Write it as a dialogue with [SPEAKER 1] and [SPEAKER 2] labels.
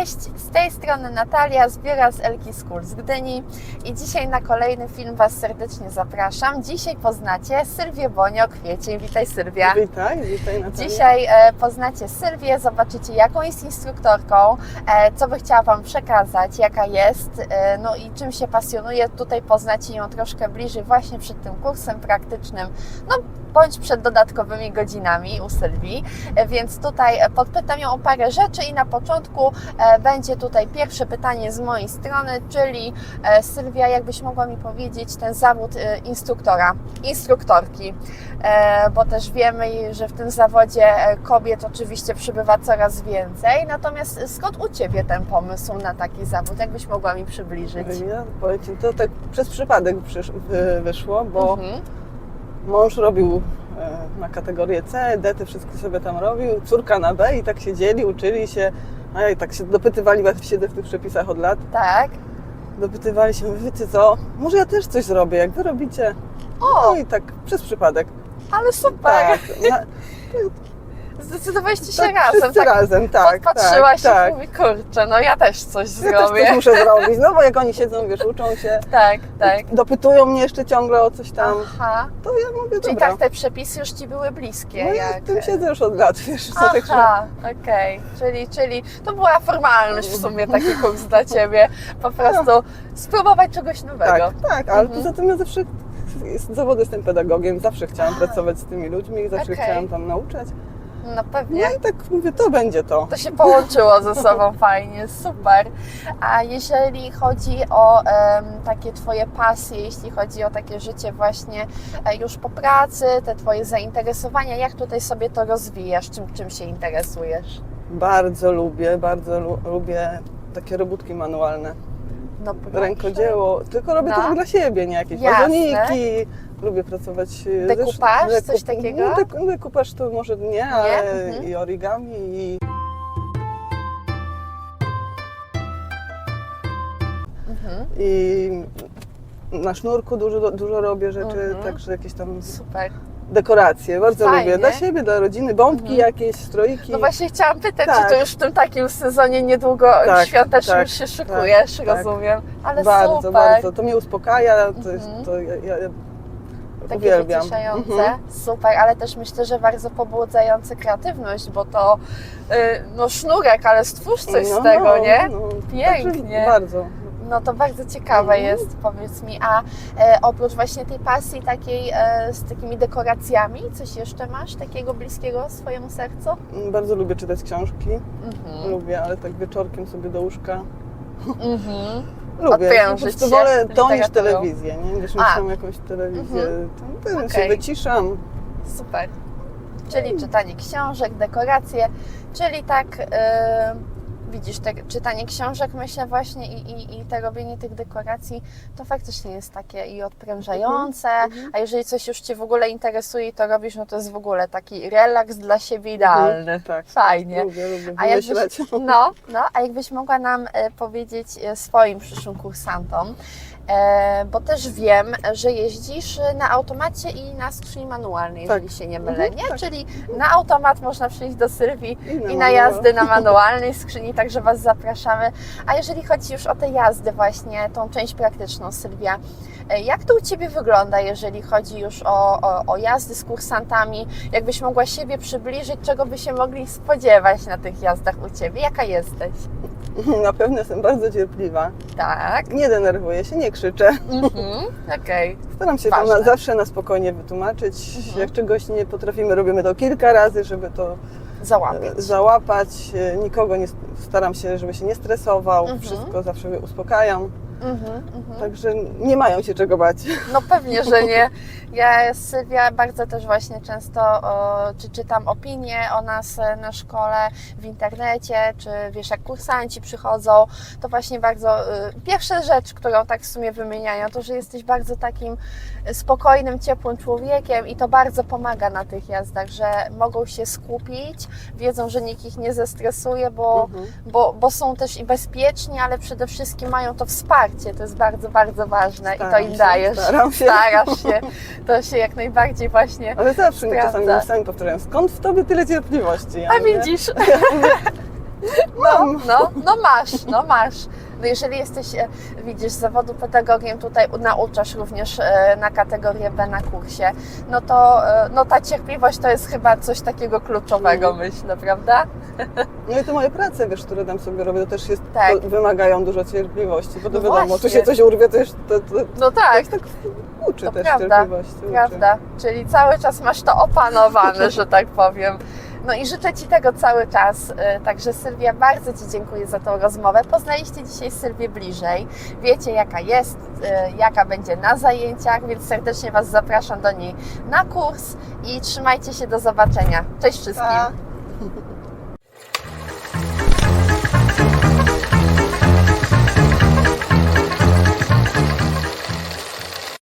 [SPEAKER 1] Cześć! Strony Natalia z biura z Elki School z Gdyni i dzisiaj na kolejny film Was serdecznie zapraszam. Dzisiaj poznacie Sylwię Bonio-Kwiecień. Witaj Sylwia.
[SPEAKER 2] Witaj, witaj Natalia.
[SPEAKER 1] Dzisiaj e, poznacie Sylwię, zobaczycie jaką jest instruktorką, e, co by chciała Wam przekazać, jaka jest, e, no i czym się pasjonuje. Tutaj poznacie ją troszkę bliżej właśnie przed tym kursem praktycznym, no bądź przed dodatkowymi godzinami u Sylwii. E, Więc tutaj podpytam ją o parę rzeczy i na początku e, będzie tutaj pierwsze pytanie z mojej strony, czyli e, Sylwia, jakbyś mogła mi powiedzieć ten zawód e, instruktora, instruktorki, E, bo też wiemy, że w tym zawodzie kobiet oczywiście przybywa coraz więcej. Natomiast skąd u Ciebie ten pomysł na taki zawód? Jakbyś mogła mi przybliżyć?
[SPEAKER 2] Ja powiem to tak przez przypadek wyszło, bo
[SPEAKER 1] Mhm.
[SPEAKER 2] mąż robił na kategorię C, D, te wszystkie sobie tam robił, córka na B i tak siedzieli, uczyli się, a i tak się dopytywali, bo siedzę w tych przepisach od lat,
[SPEAKER 1] Tak.
[SPEAKER 2] dopytywali się, wiecie co, może ja też coś zrobię, jak Wy robicie?
[SPEAKER 1] O,
[SPEAKER 2] No i tak przez przypadek.
[SPEAKER 1] ale super!
[SPEAKER 2] Tak, na,
[SPEAKER 1] Zdecydowaliście się
[SPEAKER 2] tak
[SPEAKER 1] razem.
[SPEAKER 2] wszyscy razem, tak,
[SPEAKER 1] Podpatrzyła
[SPEAKER 2] tak,
[SPEAKER 1] się
[SPEAKER 2] tak.
[SPEAKER 1] i mówi, kurczę, no ja też coś
[SPEAKER 2] Ja też
[SPEAKER 1] zrobię.
[SPEAKER 2] coś muszę zrobić, no bo jak oni siedzą, wiesz, uczą się,
[SPEAKER 1] Tak, tak.
[SPEAKER 2] dopytują mnie jeszcze ciągle o coś tam,
[SPEAKER 1] Aha.
[SPEAKER 2] to ja mówię,
[SPEAKER 1] Czyli
[SPEAKER 2] dobra.
[SPEAKER 1] tak te przepisy już Ci były bliskie.
[SPEAKER 2] No ja
[SPEAKER 1] jak...
[SPEAKER 2] tym siedzę już od lat, wiesz, co tak
[SPEAKER 1] Aha, okej. Czyli, czyli to była formalność w sumie taki kurs dla Ciebie. Po prostu spróbować czegoś nowego.
[SPEAKER 2] Tak, tak, ale
[SPEAKER 1] Mhm.
[SPEAKER 2] poza tym ja zawsze z zawodu jestem pedagogiem, zawsze chciałam pracować z tymi ludźmi, zawsze
[SPEAKER 1] Okej.
[SPEAKER 2] chciałam tam nauczać.
[SPEAKER 1] No
[SPEAKER 2] No
[SPEAKER 1] pewnie.
[SPEAKER 2] i tak mówię, to będzie to.
[SPEAKER 1] To się połączyło ze sobą fajnie, super. A jeżeli chodzi o em, takie Twoje pasje, jeśli chodzi o takie życie właśnie e, już po pracy, te Twoje zainteresowania, jak tutaj sobie to rozwijasz, czym, czym się interesujesz?
[SPEAKER 2] Bardzo lubię, bardzo lu lubię takie robótki manualne,
[SPEAKER 1] No proszę.
[SPEAKER 2] rękodzieło, tylko robię
[SPEAKER 1] No.
[SPEAKER 2] to dla siebie, nie jakieś wazoniki. Lubię pracować e,
[SPEAKER 1] Dekupaż?
[SPEAKER 2] sz-
[SPEAKER 1] Coś takiego?
[SPEAKER 2] No, dek dekupaż to może nie, ale
[SPEAKER 1] Mhm.
[SPEAKER 2] i origami i
[SPEAKER 1] Mhm.
[SPEAKER 2] I na sznurku dużo, dużo robię rzeczy,
[SPEAKER 1] Mhm.
[SPEAKER 2] także jakieś tam
[SPEAKER 1] Super.
[SPEAKER 2] dekoracje. Bardzo
[SPEAKER 1] Fajnie.
[SPEAKER 2] lubię. Dla siebie, dla rodziny, bombki
[SPEAKER 1] Mhm.
[SPEAKER 2] jakieś, stroiki.
[SPEAKER 1] No właśnie chciałam pytać,
[SPEAKER 2] Tak.
[SPEAKER 1] czy to już w tym takim sezonie niedługo
[SPEAKER 2] Tak,
[SPEAKER 1] świątecznym
[SPEAKER 2] tak,
[SPEAKER 1] się szykujesz,
[SPEAKER 2] tak.
[SPEAKER 1] rozumiem. Ale
[SPEAKER 2] bardzo,
[SPEAKER 1] super.
[SPEAKER 2] bardzo. To mnie uspokaja, to, jest,
[SPEAKER 1] Mhm.
[SPEAKER 2] to ja, ja
[SPEAKER 1] Takie
[SPEAKER 2] uwielbiam.
[SPEAKER 1] wyciszające,
[SPEAKER 2] Mhm.
[SPEAKER 1] super, ale też myślę, że bardzo pobudzające kreatywność, bo to y, no sznurek, ale stwórz coś z
[SPEAKER 2] No,
[SPEAKER 1] tego,
[SPEAKER 2] no,
[SPEAKER 1] nie?
[SPEAKER 2] no.
[SPEAKER 1] Pięknie.
[SPEAKER 2] Także bardzo.
[SPEAKER 1] No to bardzo ciekawe
[SPEAKER 2] Mhm.
[SPEAKER 1] jest, powiedz mi, a e, oprócz właśnie tej pasji takiej e, z takimi dekoracjami, coś jeszcze masz takiego bliskiego swojemu sercu?
[SPEAKER 2] Bardzo lubię czytać książki.
[SPEAKER 1] Mhm.
[SPEAKER 2] Lubię, ale tak wieczorkiem sobie do łóżka.
[SPEAKER 1] Mhm.
[SPEAKER 2] Lubię. Po prostu
[SPEAKER 1] się
[SPEAKER 2] wolę to niż
[SPEAKER 1] literaturą.
[SPEAKER 2] telewizję, nie? Wiesz,
[SPEAKER 1] A.
[SPEAKER 2] mam jakąś telewizję, to, to
[SPEAKER 1] Okej.
[SPEAKER 2] się wyciszam.
[SPEAKER 1] Super. Czyli czytanie książek, dekoracje, czyli tak e, widzisz, te, czytanie książek myślę właśnie i, i, i te robienie tych dekoracji to faktycznie jest takie i odprężające,
[SPEAKER 2] Mhm.
[SPEAKER 1] a jeżeli coś już Cię w ogóle interesuje i to robisz, no to jest w ogóle taki relaks dla siebie idealny.
[SPEAKER 2] Tak.
[SPEAKER 1] Fajnie.
[SPEAKER 2] Lubię, lubię
[SPEAKER 1] A jakbyś, no, no, a jakbyś mogła nam e, powiedzieć e, swoim przyszłym kursantom, bo też wiem, że jeździsz na automacie i na skrzyni manualnej,
[SPEAKER 2] Tak.
[SPEAKER 1] jeżeli się nie mylę,
[SPEAKER 2] Mhm,
[SPEAKER 1] nie?
[SPEAKER 2] tak.
[SPEAKER 1] Czyli na automat można przyjść do Sylwii
[SPEAKER 2] I
[SPEAKER 1] i na jazdy na manualnej skrzyni, także Was zapraszamy. A jeżeli chodzi już o te jazdy właśnie, tą część praktyczną, Sylwia, e, jak to u Ciebie wygląda, jeżeli chodzi już o, o, o jazdy z kursantami? Jakbyś mogła siebie przybliżyć, czego by się mogli spodziewać na tych jazdach u Ciebie? Jaka jesteś?
[SPEAKER 2] Na pewno jestem bardzo cierpliwa.
[SPEAKER 1] Tak.
[SPEAKER 2] Nie denerwuję się, nie krzyczę.
[SPEAKER 1] Mhm. Okej.
[SPEAKER 2] Staram się to
[SPEAKER 1] Ważne.
[SPEAKER 2] na, zawsze na spokojnie wytłumaczyć.
[SPEAKER 1] Mhm.
[SPEAKER 2] Jak czegoś nie potrafimy, robimy to kilka razy, żeby to
[SPEAKER 1] Załapać.
[SPEAKER 2] e, załapać. E, Nikogo nie staram się, żeby się nie stresował.
[SPEAKER 1] Mhm.
[SPEAKER 2] Wszystko zawsze uspokajam.
[SPEAKER 1] Mhm, mhm.
[SPEAKER 2] Także nie mają się czego bać.
[SPEAKER 1] No pewnie, że nie. Ja, Sylwia, bardzo też właśnie często o, czy czytam opinie o nas e, na szkole, w internecie, czy wiesz, jak kursanci przychodzą, to właśnie bardzo y, pierwsza rzecz, którą tak w sumie wymieniają, to, że jesteś bardzo takim spokojnym, ciepłym człowiekiem i to bardzo pomaga na tych jazdach, że mogą się skupić, wiedzą, że nikt ich nie zestresuje, bo
[SPEAKER 2] Mhm.
[SPEAKER 1] bo, bo są też i bezpieczni, ale przede wszystkim mają to wsparcie. To jest bardzo, bardzo ważne i to
[SPEAKER 2] Staram
[SPEAKER 1] im
[SPEAKER 2] się,
[SPEAKER 1] dajesz.
[SPEAKER 2] staram się.
[SPEAKER 1] Starasz się. To się jak najbardziej właśnie.
[SPEAKER 2] Ale zawsze mi czasami sami powtarzają, skąd w tobie tyle cierpliwości? Ja
[SPEAKER 1] A
[SPEAKER 2] mówię,
[SPEAKER 1] widzisz,
[SPEAKER 2] ja mówię,
[SPEAKER 1] No, no, no masz, no masz. No jeżeli jesteś, e, widzisz, z zawodu pedagogiem, tutaj nauczasz również e, na kategorię B na kursie, no to e, no ta cierpliwość to jest chyba coś takiego kluczowego, myślę, prawda?
[SPEAKER 2] No i te moje prace, wiesz, które tam sobie robię, to też jest,
[SPEAKER 1] Tak.
[SPEAKER 2] to wymagają dużo cierpliwości, bo to
[SPEAKER 1] No
[SPEAKER 2] wiadomo,
[SPEAKER 1] właśnie.
[SPEAKER 2] tu się coś urwie, to, już, to, to,
[SPEAKER 1] No tak,
[SPEAKER 2] tak uczy
[SPEAKER 1] To
[SPEAKER 2] też
[SPEAKER 1] prawda,
[SPEAKER 2] cierpliwości. uczy.
[SPEAKER 1] prawda. Czyli cały czas masz to opanowane, że tak powiem. No i życzę Ci tego cały czas. E, Także Sylwia, bardzo Ci dziękuję za tą rozmowę. Poznaliście dzisiaj Sylwię bliżej. Wiecie jaka jest, e, jaka będzie na zajęciach, więc serdecznie Was zapraszam do niej na kurs i trzymajcie się do zobaczenia. Cześć wszystkim.
[SPEAKER 2] Pa.